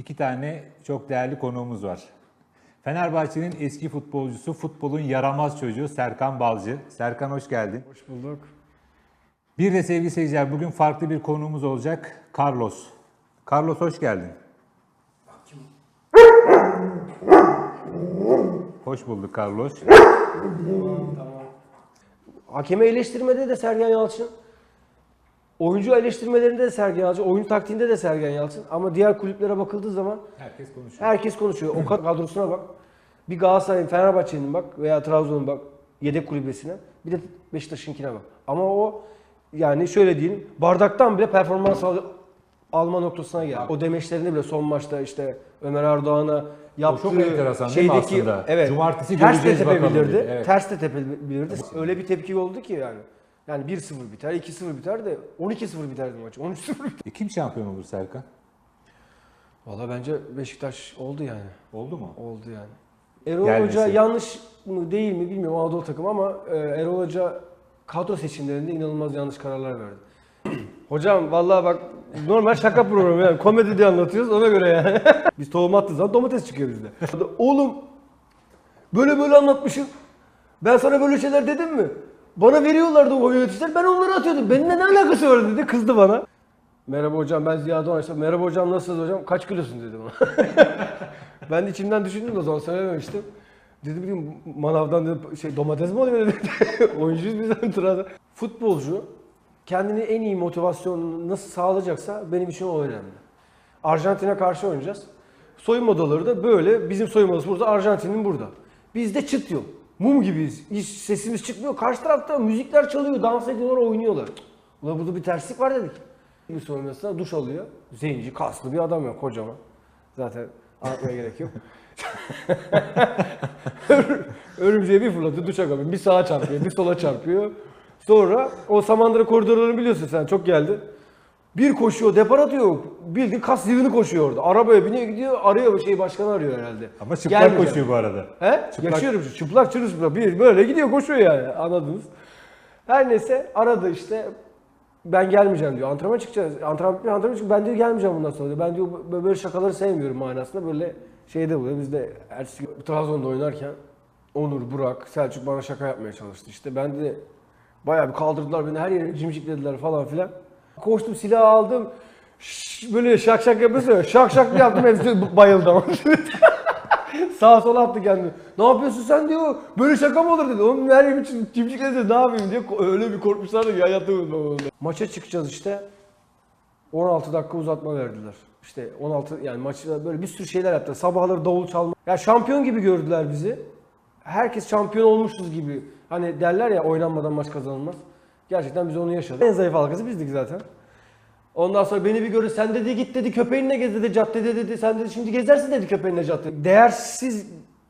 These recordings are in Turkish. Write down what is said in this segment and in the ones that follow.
iki tane çok değerli konuğumuz var. Fenerbahçe'nin eski futbolcusu, futbolun yaramaz çocuğu Serkan Balcı. Serkan hoş geldin. Hoş bulduk. Bir de sevgili seyirciler bugün farklı bir konuğumuz olacak. Carlos. Carlos hoş geldin. Hoş bulduk Carlos. Hakeme eleştirmede de Sergen Yalçın. Oyuncu eleştirmelerinde de Sergen Yalçın. Oyun taktiğinde de Sergen Yalçın. Ama diğer kulüplere bakıldığı zaman Herkes konuşuyor. herkes konuşuyor. O kad- kadrosuna bak. Bir Galatasaray'ın, Fenerbahçe'nin bak veya Trabzon'un bak yedek kulübesine. Bir de Beşiktaş'ınkine bak. Ama o yani şöyle diyeyim bardaktan bile performans al- alma noktasına geldi. O demeçlerinde bile son maçta işte Ömer Erdoğan'a yaptığı çok enteresan değil mi aslında? Evet. Cumartesi ters de tepebilirdi. evet. Ters de tepebilirdi. Öyle bir tepki oldu ki yani. Yani 1-0 biter, 2-0 biter de 12-0 biterdi maç. 13-0 biter. E, kim şampiyon olur Serkan? Valla bence Beşiktaş oldu yani. Oldu mu? Oldu yani. Erol Gelmesi. Hoca yanlış mı değil mi bilmiyorum Anadolu takım ama e, Erol Hoca kadro seçimlerinde inanılmaz yanlış kararlar verdi. Hocam vallahi bak normal şaka programı yani komedi diye anlatıyoruz ona göre yani. Biz tohum attığı zaman domates çıkıyor bizde. Oğlum böyle böyle anlatmışım. Ben sana böyle şeyler dedim mi? Bana veriyorlardı o yöneticiler ben onları atıyordum. Benimle ne alakası var dedi kızdı bana. Merhaba hocam ben Ziya Doğan. İşte, Merhaba hocam nasılsınız hocam? Kaç kilosun dedi bana. ben de içimden düşündüm de o zaman söylememiştim. Dedi bileyim manavdan dedi, şey domates mi oluyor dedi. Oyuncuyuz biz antrenör. Futbolcu kendini en iyi motivasyonunu nasıl sağlayacaksa benim için o önemli. Arjantin'e karşı oynayacağız. Soyunma odaları da böyle. Bizim soyunma odası burada, Arjantin'in burada. Bizde çıt yok. Mum gibiyiz. Hiç sesimiz çıkmıyor. Karşı tarafta müzikler çalıyor, dans ediyorlar, oynuyorlar. Ulan burada bir terslik var dedik. Bir soyunma odasında duş alıyor. Zenci, kaslı bir adam ya kocaman. Zaten anlatmaya gerek yok. Örümceği bir fırlatıyor, duşa kalıyor. Bir sağa çarpıyor, bir sola çarpıyor. Sonra o Samandıra koridorlarını biliyorsun sen, çok geldi. Bir koşuyor, depar atıyor. Bildiğin kas yığını koşuyor orada. Arabaya biniyor gidiyor, arıyor şey başkanı arıyor herhalde. Ama çıplak Gelmeyeceğim. koşuyor bu arada. He? Çıplak- Yaşıyorum şu çıplak çırılçıplak bir böyle gidiyor koşuyor yani anladınız. Her neyse aradı işte ben gelmeyeceğim diyor. Antrenman çıkacağız. Antrenman bitmiyor, antrenman çıkacağız. Ben diyor gelmeyeceğim bundan sonra diyor. Ben diyor böyle- şakaları sevmiyorum manasında. Böyle şeyde oluyor. Biz de ertesi gün Trabzon'da oynarken Onur, Burak, Selçuk bana şaka yapmaya çalıştı. İşte ben de bayağı bir kaldırdılar beni her yere cimciklediler falan filan. Koştum silahı aldım. Şş, böyle şak şak yapıyorsun ya. Şak şak yaptım hepsi bayıldı ama. Sağa sola attı kendini. Ne yapıyorsun sen diyor. Böyle şaka mı olur dedi. Onun Meryem için çimcikledi ne yapayım diye öyle bir korkmuşlardı ki hayatım. Maça çıkacağız işte. 16 dakika uzatma verdiler. İşte 16 yani maçta böyle bir sürü şeyler yaptılar. Sabahları davul çalma. Ya şampiyon gibi gördüler bizi. Herkes şampiyon olmuşuz gibi. Hani derler ya oynanmadan maç kazanılmaz. Gerçekten biz onu yaşadık. En zayıf halkası bizdik zaten. Ondan sonra beni bir görür sen dedi git dedi köpeğinle gez dedi caddede dedi sen dedi şimdi gezersin dedi köpeğinle caddede. Değersiz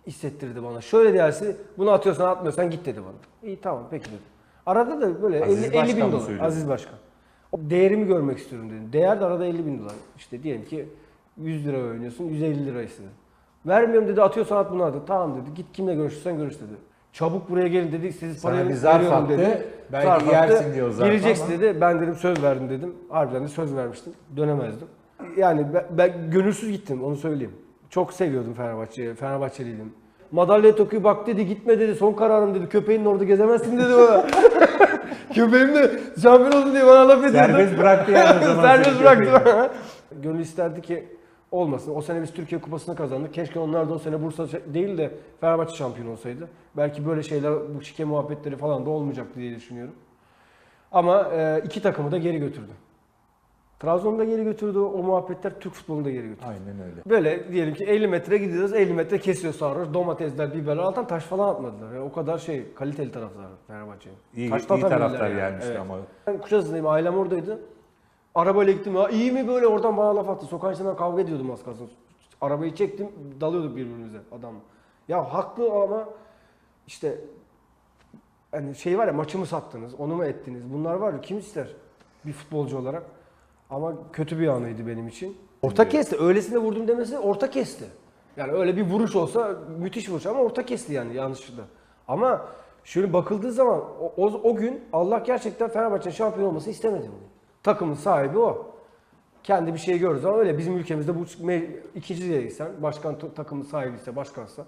hissettirdi bana. Şöyle değersiz bunu atıyorsan atmıyorsan git dedi bana. İyi tamam peki dedim. Arada da böyle Aziz 50, 50 Başkan bin dolar. söylüyor? Aziz Başkan. O değerimi görmek istiyorum dedim. Değer de arada 50 bin dolar. İşte diyelim ki 100 lira oynuyorsun 150 lira istedi. Vermiyorum dedi atıyorsan at bunu at. Tamam dedi git kimle görüşürsen görüş dedi. Çabuk buraya gelin dedi siz parayı bir zarf veriyorum attı, dedi. belki Zarf attı. yersin diye o zarfı Geleceksin ama- dedi. Ben dedim söz verdim dedim. Harbiden de söz vermiştim. Dönemezdim. Yani ben, ben gönülsüz gittim onu söyleyeyim. Çok seviyordum Fenerbahçe'yi. Fenerbahçeliydim. Madalya'ya takıyor bak dedi gitme dedi son kararım dedi. Köpeğinin orada gezemezsin dedi bana. Köpeğim de şampiyon oldu diye bana laf ediyordu. Serbest bıraktı yani o zaman. Serbest bıraktı bana. Gönül isterdi ki olmasın. O sene biz Türkiye Kupası'nı kazandık. Keşke onlar da o sene Bursa değil de Fenerbahçe şampiyon olsaydı. Belki böyle şeyler, bu şike muhabbetleri falan da olmayacaktı diye düşünüyorum. Ama e, iki takımı da geri götürdü. Trabzon'da geri götürdü. O muhabbetler Türk futbolunu da geri götürdü. Aynen öyle. Böyle diyelim ki 50 metre gidiyoruz, 50 metre kesiyor sarhoş, domatesler, biberler, alttan taş falan atmadılar. Yani o kadar şey, kaliteli taraftar Fenerbahçe'nin. İyi, iyi taraftar yani. gelmişti Evet. ama. Ben Kuşadası'ndayım, ailem oradaydı. Arabayla gittim, ya iyi mi böyle oradan bana laf attı. Sokağın içinden kavga ediyordum az kalsın. Arabayı çektim, dalıyorduk birbirimize adam. Ya haklı ama işte hani şey var ya maçı mı sattınız, onu mu ettiniz? Bunlar var ya kim ister bir futbolcu olarak? Ama kötü bir anıydı benim için. Orta kesti. Öylesine vurdum demesi orta kesti. Yani öyle bir vuruş olsa müthiş vuruş ama orta kesti yani yanlışlıkla. Ama şöyle bakıldığı zaman o, o, o gün Allah gerçekten Fenerbahçe'nin şampiyon olması istemedi bunu. Takımın sahibi o. kendi bir şey gördüğü zaman öyle. Bizim ülkemizde bu ikinci değilsen, başkan t- takımı sahibiyse, başkansa,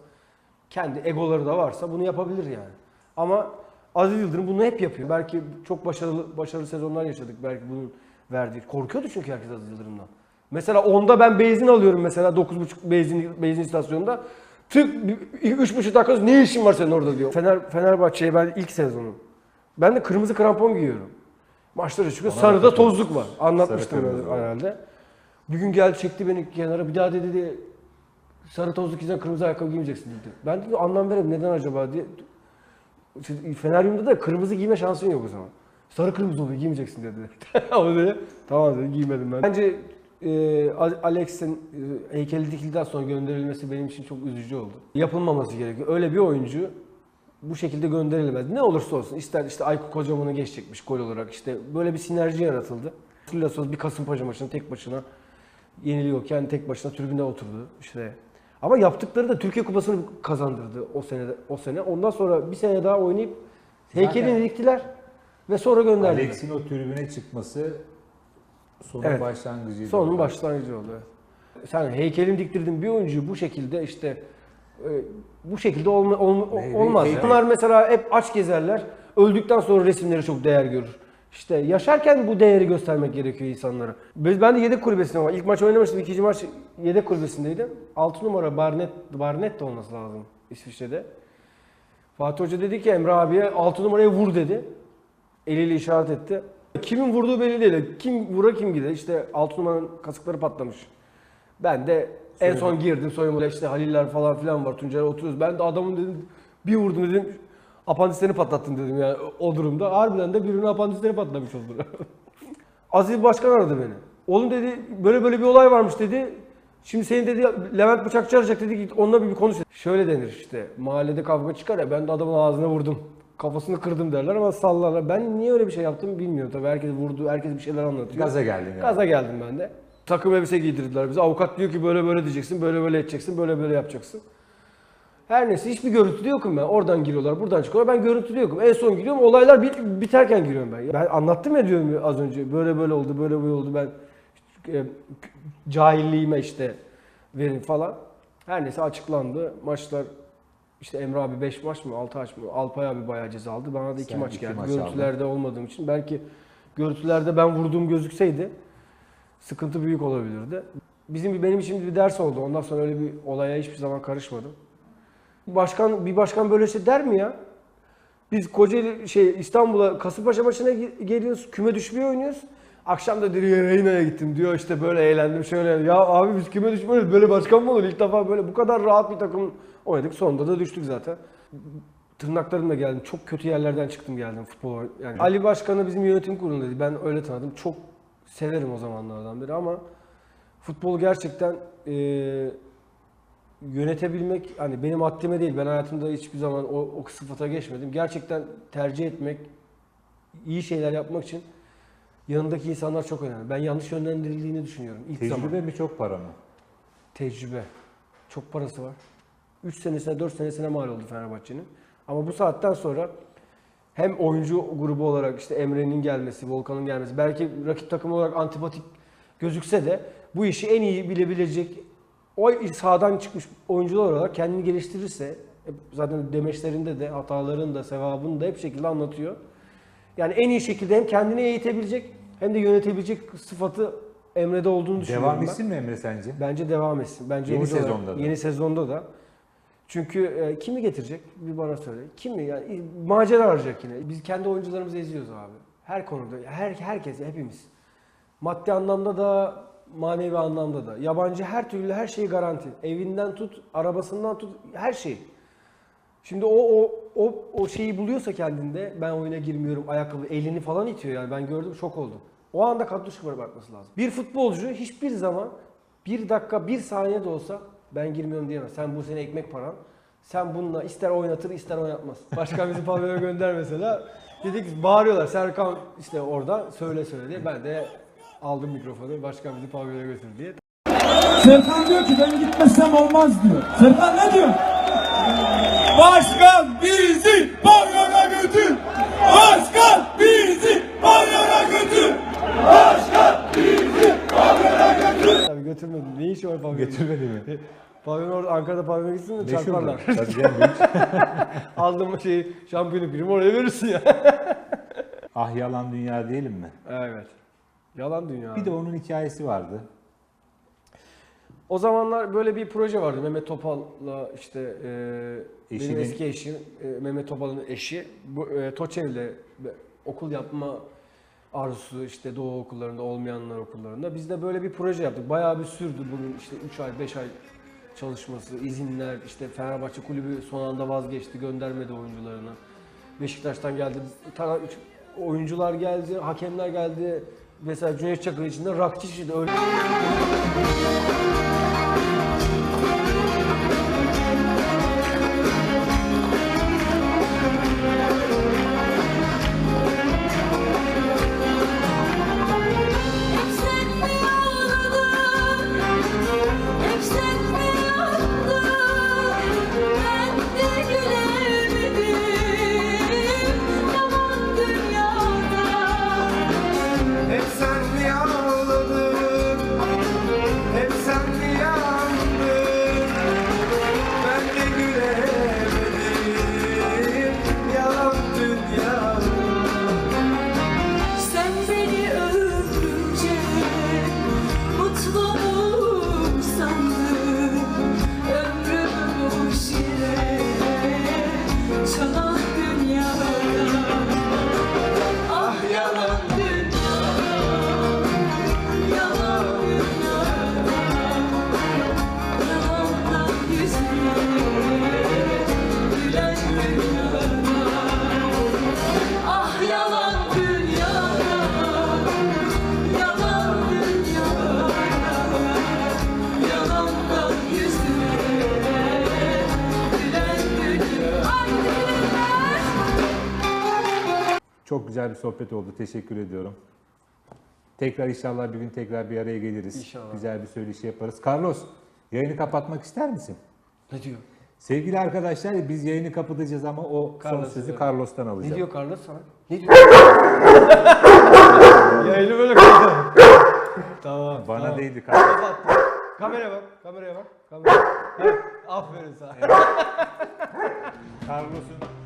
kendi egoları da varsa bunu yapabilir yani. Ama Aziz Yıldırım bunu hep yapıyor. Belki çok başarılı başarılı sezonlar yaşadık. Belki bunun verdiği. Korkuyordu çünkü herkes Aziz Yıldırım'dan. Mesela onda ben benzin alıyorum mesela 9.5 benzin benzin istasyonunda. Tık 3.5 dakika ne işin var senin orada diyor. Fener Fenerbahçe'ye ben ilk sezonu. Ben de kırmızı krampon giyiyorum. Maçlara çıkıyor. Ona da Sarıda katılıyorum. tozluk var. Anlatmıştım Sarı kırmızı var. herhalde. Bir gün geldi çekti beni kenara. Bir daha dedi, dedi sarı tozluk giyeceksin kırmızı ayakkabı giymeyeceksin dedi. Ben de anlam veremedim neden acaba diye. İşte Feneryum'da da kırmızı giyme şansın yok o zaman. Sarı kırmızı oluyor giymeyeceksin dedi. o dedi tamam dedi giymedim ben. Bence e, Alex'in e, heykeli dikildikten sonra gönderilmesi benim için çok üzücü oldu. Yapılmaması gerekiyor. Öyle bir oyuncu bu şekilde gönderilemez. Ne olursa olsun ister işte Aykut Kocaman'ı geçecekmiş gol olarak işte böyle bir sinerji yaratıldı. Süllasöz bir Kasımpaşa maçında tek başına yeniliyorken tek başına tribünde oturdu işte. Ama yaptıkları da Türkiye Kupası'nı kazandırdı o sene o sene. Ondan sonra bir sene daha oynayıp heykelini diktiler ve sonra gönderdiler. Alex'in o tribüne çıkması sonun Evet. başlangıcıydı. Sonun başlangıcı oldu. Sen heykelini diktirdin bir oyuncuyu bu şekilde işte bu şekilde olma, olma- olmaz. yani. Bunlar mesela hep aç gezerler. Öldükten sonra resimleri çok değer görür. İşte yaşarken bu değeri göstermek gerekiyor insanlara. Biz- Ben de yedek kulübesinde var. İlk maç oynamıştım. ikinci maç yedek kulübesindeydim. 6 numara Barnet, Barnet de olması lazım İsviçre'de. Fatih Hoca dedi ki Emre abiye 6 numaraya vur dedi. Eliyle işaret etti. Kimin vurduğu belli değil. Kim vura kim gider. İşte 6 numaranın kasıkları patlamış. Ben de en son girdim soyunmaya işte Haliller falan filan var. Tuncay'la oturuyoruz. Ben de adamın dedim bir vurdum dedim. Apandislerini patlattın dedim yani o durumda. Harbiden de birinin apandisleri patlamış oldu. Aziz Başkan aradı beni. Oğlum dedi böyle böyle bir olay varmış dedi. Şimdi seni dedi Levent Bıçakçı arayacak dedi git onunla bir, bir konuş. Şöyle denir işte mahallede kavga çıkar ya ben de adamın ağzına vurdum. Kafasını kırdım derler ama sallarlar. Ben niye öyle bir şey yaptım bilmiyorum tabii. Herkes vurdu, herkes bir şeyler anlatıyor. Gaza geldin yani. Gaza geldim ben de. Takım elbise giydirdiler bize. Avukat diyor ki böyle böyle diyeceksin, böyle böyle edeceksin, böyle böyle yapacaksın. Her neyse hiçbir görüntülü yokum ben. Oradan giriyorlar, buradan çıkıyorlar. Ben görüntülü yokum. En son giriyorum. Olaylar bit- biterken giriyorum ben. Ben anlattım ya diyorum az önce. Böyle böyle oldu, böyle böyle oldu. Ben e, cahilliğime işte verin falan. Her neyse açıklandı. Maçlar işte Emre abi 5 maç mı 6 maç mı? Alpay abi bayağı ceza aldı. Bana da 2 Sen maç geldi. maç Görüntülerde olmadığım için. Belki görüntülerde ben vurduğum gözükseydi sıkıntı büyük olabilirdi. Bizim bir benim için bir ders oldu. Ondan sonra öyle bir olaya hiçbir zaman karışmadım. Başkan bir başkan böyle şey der mi ya? Biz Kocaeli şey İstanbul'a Kasımpaşa maçına ge- geliyoruz. Küme düşmeye oynuyoruz. Akşam da diyor Reyna'ya gittim diyor işte böyle eğlendim şöyle. Ya abi biz küme düşmüyoruz böyle başkan mı olur? İlk defa böyle bu kadar rahat bir takım oynadık. Sonunda da düştük zaten. Tırnaklarımla geldim. Çok kötü yerlerden çıktım geldim futbol yani. Ali Başkan'ı bizim yönetim kurulundaydı. Ben öyle tanıdım. Çok severim o zamanlardan beri ama futbol gerçekten eee yönetebilmek hani benim haddime değil. Ben hayatımda hiçbir zaman o, o sıfata geçmedim. Gerçekten tercih etmek, iyi şeyler yapmak için yanındaki insanlar çok önemli. Ben yanlış yönlendirildiğini düşünüyorum ilk zaman. Tecrübe mi çok para mı? Tecrübe. Çok parası var. 3 senesine 4 senesine mal oldu Fenerbahçe'nin. Ama bu saatten sonra hem oyuncu grubu olarak işte Emre'nin gelmesi, Volkan'ın gelmesi belki rakip takım olarak antipatik gözükse de bu işi en iyi bilebilecek o sahadan çıkmış oyuncular olarak kendini geliştirirse zaten demeçlerinde de hataların da sevabını da hep şekilde anlatıyor. Yani en iyi şekilde hem kendini eğitebilecek hem de yönetebilecek sıfatı Emre'de olduğunu düşünüyorum Devam ben. etsin mi Emre sence? Bence devam etsin. Bence Yeni olarak- sezonda da. Yeni sezonda da. Çünkü e, kimi getirecek? Bir bana söyle. Kimi yani macera arayacak yine. Biz kendi oyuncularımızı eziyoruz abi. Her konuda. Her herkes hepimiz. Maddi anlamda da manevi anlamda da. Yabancı her türlü her şeyi garanti. Evinden tut, arabasından tut, her şey. Şimdi o o o o şeyi buluyorsa kendinde ben oyuna girmiyorum ayakkabı elini falan itiyor yani ben gördüm şok oldum. O anda kadro çıkmaya bakması lazım. Bir futbolcu hiçbir zaman bir dakika bir saniye de olsa ben girmiyorum diyemez. Sen bu sene ekmek paran. Sen bununla ister oynatır ister oynatmaz. Başkan bizi pavyona gönder mesela. Dedik bağırıyorlar Serkan işte orada söyle söyle diye. Ben de aldım mikrofonu başkan bizi pavyona götür diye. Serkan diyor ki ben gitmesem olmaz diyor. Serkan ne diyor? Başkan bizi pavyona götür. Başkan bizi pavyona götür. Başkan bizi pavyona pavyon. Getirmedi mi? Pavyon orada Ankara'da pavyona gitsin de Meşhurdur. çarparlar. Tabii canım, büyük. Aldığım şey şampiyonu prim oraya verirsin ya. ah yalan dünya diyelim mi? evet. Yalan dünya. Bir de onun hikayesi vardı. O zamanlar böyle bir proje vardı. Mehmet Topal'la işte e, Eşinin- benim eski eşim e, Mehmet Topal'ın eşi bu e, Toçev'le okul yapma arzusu işte Doğu okullarında olmayanlar okullarında. Biz de böyle bir proje yaptık. Bayağı bir sürdü bunun işte 3 ay 5 ay çalışması, izinler, işte Fenerbahçe kulübü son anda vazgeçti, göndermedi oyuncularını. Beşiktaş'tan geldi, oyuncular geldi, hakemler geldi. Mesela Cüneyt Çakır için de Rakçı öyle. Güzel bir sohbet oldu. Teşekkür ediyorum. Tekrar inşallah bir gün tekrar bir araya geliriz. İnşallah. Güzel bir söyleşi yaparız. Carlos, yayını kapatmak ister misin? Ne diyor? Sevgili arkadaşlar biz yayını kapatacağız ama o son Carlos sözü diyor. Carlos'tan alacağım. Ne diyor Carlos sana? Ne diyor? Yayını böyle kapat. tamam. Bana tamam. değdi Carlos. Kapat. Kameraya bak, kameraya bak. Kameraya. Heh, Aferin sana. Carlos'un